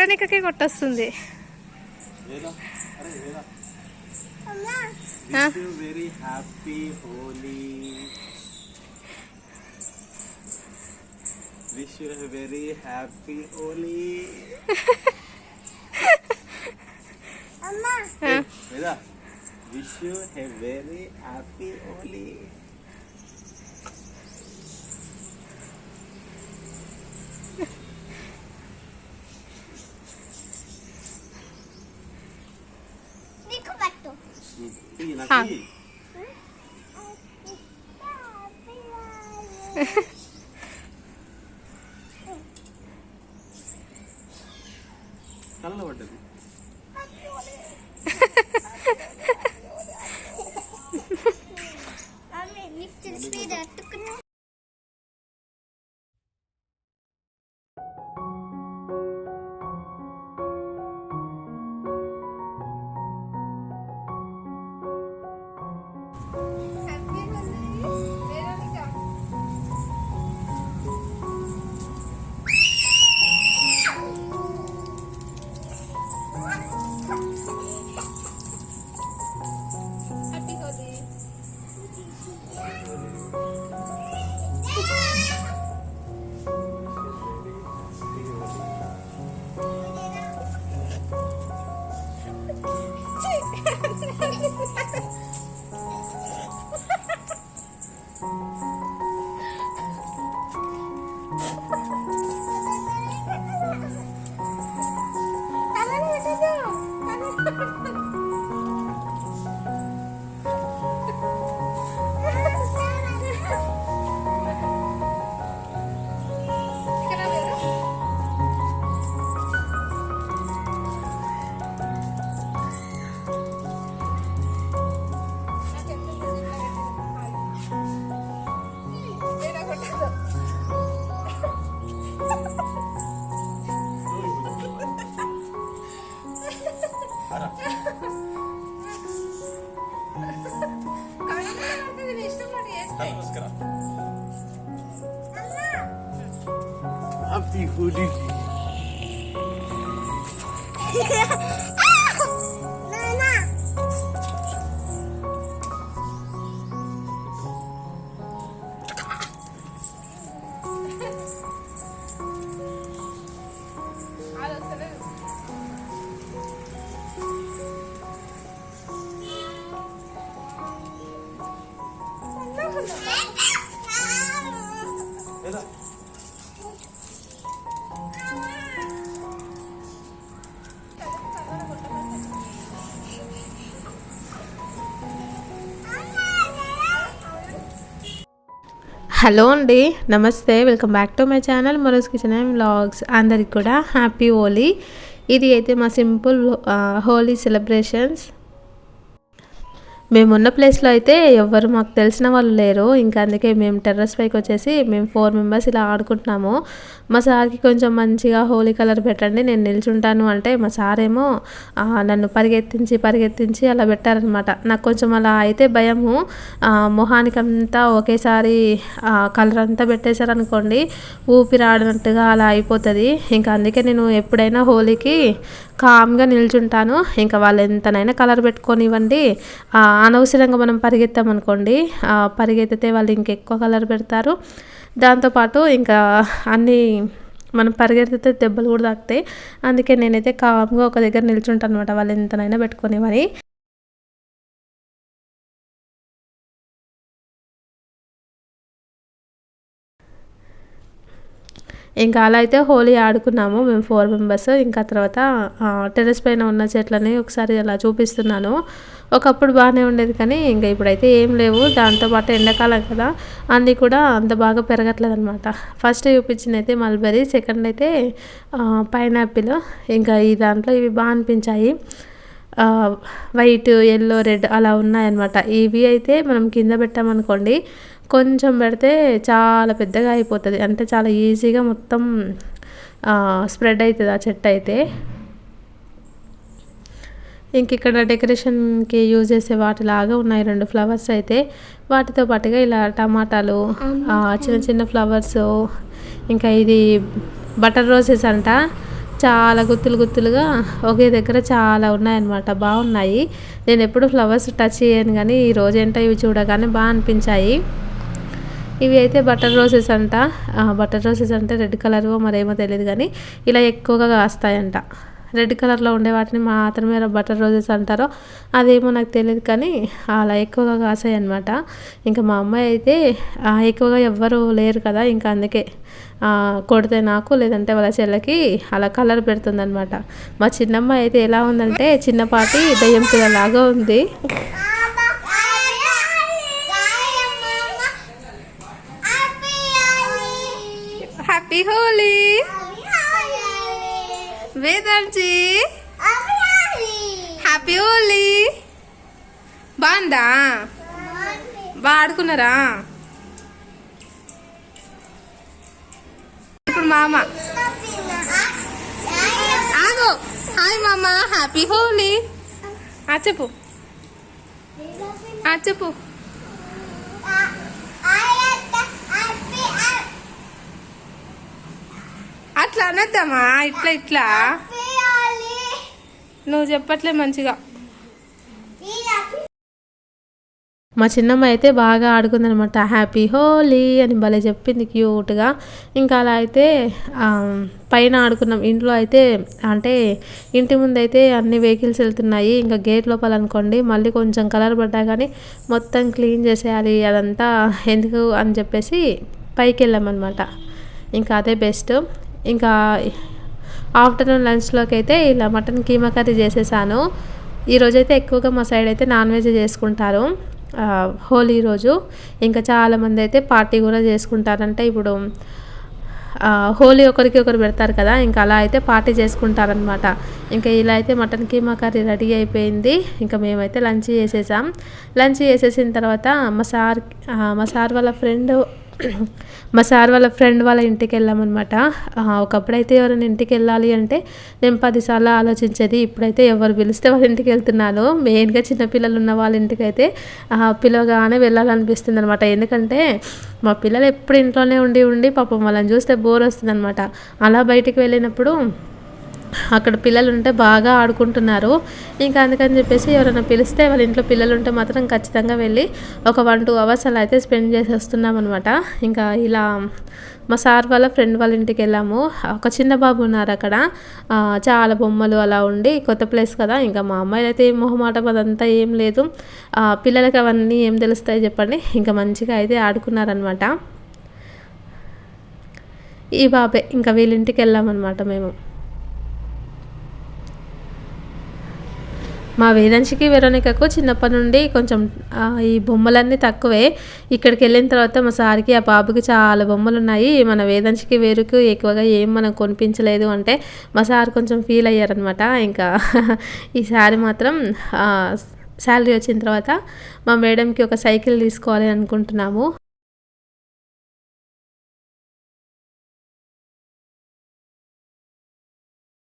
వెరోనికకి కొట్టొస్తుంది. Very happy Holi wish you very happy Holi. Veda wish you hey very happy Holi నీకు పట్టు ఈ నాకు ఇయ్యి. హ్యాపీ హోలీ నానా వేదా హలో అండి నమస్తే. Welcome back to my channel మరోస్ kitchen and vlogs. అందరికి కూడా హ్యాపీ హోలీ. ఇది అయితే మా సింపుల్ హోలీ సెలబ్రేషన్స్. మేమున్న ప్లేస్లో అయితే ఎవ్వరు మాకు తెలిసిన వాళ్ళు లేరు. ఇంకా అందుకే మేము టెర్రస్ పైకి వచ్చేసి మేము ఫోర్ మెంబర్స్ ఇలా ఆడుకుంటున్నాము. మా సార్కి కొంచెం మంచిగా హోలీ కలర్ పెట్టండి నేను నిల్చుంటాను అంటే మా సార్ ఏమో నన్ను పరిగెత్తించి పరిగెత్తించి అలా పెట్టారనమాట నాకు కొంచెం అలా అయితే భయము. మొహానికంతా ఒకేసారి కలర్ అంతా పెట్టేశారనుకోండి ఊపిరి ఆడినట్టుగా అలా అయిపోతుంది. ఇంకా అందుకే నేను ఎప్పుడైనా హోలీకి కామ్గా నిల్చుంటాను. ఇంకా వాళ్ళు ఎంతనైనా కలర్ పెట్టుకొనివ్వండి. అనవసరంగా మనం పరిగెత్తామనుకోండి పరిగెత్తితే వాళ్ళు ఇంకెక్కువ కలర్ పెడతారు. దాంతోపాటు ఇంకా అన్నీ మనం పరిగెత్తితే దెబ్బలు కూడా తాకుతాయి. అందుకే నేనైతే కామ్గా ఒక దగ్గర నిల్చుంటాను అనమాట వాళ్ళు ఎంతనైనా పెట్టుకునేవని ఇంకా అలా అయితే హోలీ ఆడుకున్నాము మేము ఫోర్ మెంబర్స్. ఇంకా తర్వాత టెర్రస్ పైన ఉన్న చెట్లని ఒకసారి అలా చూపిస్తున్నాను. ఒకప్పుడు బాగానే ఉండేది కానీ ఇంకా ఇప్పుడైతే ఏం లేవు. దాంతోపాటు ఎండాకాలం కదా అన్నీ కూడా అంత బాగా పెరగట్లేదు అనమాట ఫస్ట్ చూపించింది అయితే మల్బెరీ సెకండ్ అయితే పైనాపిల్. ఇంకా ఈ దాంట్లో ఇవి బాగా అనిపించాయి. వైట్ ఎల్లో రెడ్ అలా ఉన్నాయన్నమాట. ఇవి అయితే మనం కింద పెట్టామనుకోండి కొంచెం పెడితే చాలా పెద్దగా అయిపోతుంది. అంటే చాలా ఈజీగా మొత్తం స్ప్రెడ్ అవుతుంది ఆ చెట్టు అయితే. ఇంక ఇక్కడ డెకరేషన్కి యూజ్ చేసే వాటిలాగా ఉన్నాయి రెండు ఫ్లవర్స్ అయితే. వాటితో పాటుగా ఇలా టమాటాలు చిన్న చిన్న ఫ్లవర్స్ ఇంకా ఇది బటర్ రోజెస్ అంట. చాలా గుత్తులు గుత్తులుగా ఒకే దగ్గర చాలా ఉన్నాయన్నమాట. బాగున్నాయి. నేను ఎప్పుడు ఫ్లవర్స్ టచ్ చేయను కానీ ఈ రోజు ఏంటో ఇవి చూడగానే బాగా అనిపించాయి. ఇవి అయితే బటర్ రోసెస్ అంట. బటర్ రోసెస్ అంటే రెడ్ కలర్ మరేమో తెలియదు కానీ ఇలా ఎక్కువగా కాస్తాయంట. రెడ్ కలర్లో ఉండే వాటిని మాత్రమే బటర్ రోజెస్ అంటారో అదేమో నాకు తెలియదు కానీ అలా ఎక్కువగా కాసాయి అనమాట ఇంకా మా అమ్మాయి అయితే ఎక్కువగా ఎవ్వరు లేరు కదా ఇంకా అందుకే కొడితే నాకు లేదంటే వాళ్ళ చెల్లకి అలా కలర్ పెడుతుందనమాట మా చిన్నమ్మాయి అయితే ఎలా ఉందంటే చిన్నపాటి దయ్యం పిల్లలాగా ఉంది. హోలీ. వేదాంచి. హ్యాపీ హోలీ బాగుందా? బాగా ఆడుకున్నారా ఇప్పుడు మామ. ఆగో. హాయ్ మామ. హ్యాపీ హోలీ ఆ చెప్పు. ఆ చెప్పు. అనొద్దామా ఇట్లా ఇట్లా. నువ్వు చెప్పట్లే మంచిగా. మా చిన్నమ్మ అయితే బాగా ఆడుకుందనమాట హ్యాపీ హోలీ అని భలే చెప్పింది క్యూట్గా. ఇంకా అలా అయితే పైన ఆడుకున్నాం. ఇంట్లో అయితే అంటే ఇంటి ముందు అయితే అన్ని వెహికల్స్ వెళ్తున్నాయి. ఇంకా గేట్ లోపల అనుకోండి మళ్ళీ కొంచెం కలర్ పడ్డా కానీ మొత్తం క్లీన్ చేసేయాలి అదంతా ఎందుకు అని చెప్పేసి పైకి వెళ్ళామన్నమాట. ఇంకా అదే బెస్ట్. ఇంకా ఆఫ్టర్నూన్ లంచ్లోకి అయితే ఇలా మటన్ కీమా కర్రీ చేసేసాను. ఈరోజైతే ఎక్కువగా మా సైడ్ అయితే నాన్ వెజ్ చేసుకుంటారు. హోలీ రోజు. ఇంకా చాలామంది అయితే పార్టీ కూడా చేసుకుంటారంటే ఇప్పుడు హోలీ ఒకరికి ఒకరు పెడతారు కదా ఇంకా అలా అయితే పార్టీ చేసుకుంటారనమాట ఇంకా ఇలా అయితే మటన్ కీమా కర్రీ రెడీ అయిపోయింది. ఇంకా మేమైతే లంచ్ చేసేసాం. లంచ్ చేసేసిన తర్వాత మా సార్ మా సార్ వాళ్ళ ఫ్రెండ్ మా సార్ వాళ్ళ ఫ్రెండ్ వాళ్ళ ఇంటికి వెళ్ళామన్నమాట. ఒకప్పుడైతే ఎవరైనా ఇంటికి వెళ్ళాలి అంటే నేను పదిసార్లు ఆలోచించేది ఇప్పుడైతే ఎవరు పిలిస్తే వాళ్ళ ఇంటికి వెళ్తున్నాను. మెయిన్గా చిన్నపిల్లలు ఉన్న వాళ్ళ ఇంటికి అయితే పిలవగానే వెళ్ళాలనిపిస్తుంది అనమాట ఎందుకంటే మా పిల్లలు ఎప్పుడు ఇంట్లోనే ఉండి ఉండి పాపం వాళ్ళని చూస్తే బోర్ వస్తుంది అనమాట అలా బయటికి వెళ్ళినప్పుడు అక్కడ పిల్లలు ఉంటే బాగా ఆడుకుంటున్నారు. ఇంకా అందుకని చెప్పేసి ఎవరైనా పిలిస్తే వాళ్ళ ఇంట్లో పిల్లలు ఉంటే మాత్రం ఖచ్చితంగా వెళ్ళి ఒక వన్ టూ అవర్స్ అలా అయితే స్పెండ్ చేసి వస్తున్నాం అనమాట ఇంకా ఇలా మా సార్ వాళ్ళ ఫ్రెండ్ వాళ్ళ ఇంటికి వెళ్ళాము. ఒక చిన్న బాబు ఉన్నారు అక్కడ. చాలా బొమ్మలు అలా ఉండి కొత్త ప్లేస్ కదా. ఇంకా మా అమ్మాయిలు అయితే ఏం మొహమాటం అదంతా ఏం లేదు. పిల్లలకి అవన్నీ ఏం తెలుస్తాయి చెప్పండి. ఇంకా మంచిగా అయితే ఆడుకున్నారనమాట ఈ బాబే ఇంకా వీళ్ళ ఇంటికి వెళ్ళామన్నమాట మేము. మా వేదాంశికి వెరోనికకు చిన్నప్పటి నుండి కొంచెం ఈ బొమ్మలన్నీ తక్కువే. ఇక్కడికి వెళ్ళిన తర్వాత మా సార్కి ఆ బాబుకి చాలా బొమ్మలు ఉన్నాయి మన వేదాంశికి వేరుకు ఎక్కువగా ఏం మనం కొనిపించలేదు అంటే మా సార్ కొంచెం ఫీల్ అయ్యారనమాట ఇంకా ఈసారి మాత్రం శాలరీ వచ్చిన తర్వాత మా మేడంకి ఒక సైకిల్ తీసుకోవాలి అనుకుంటున్నాము.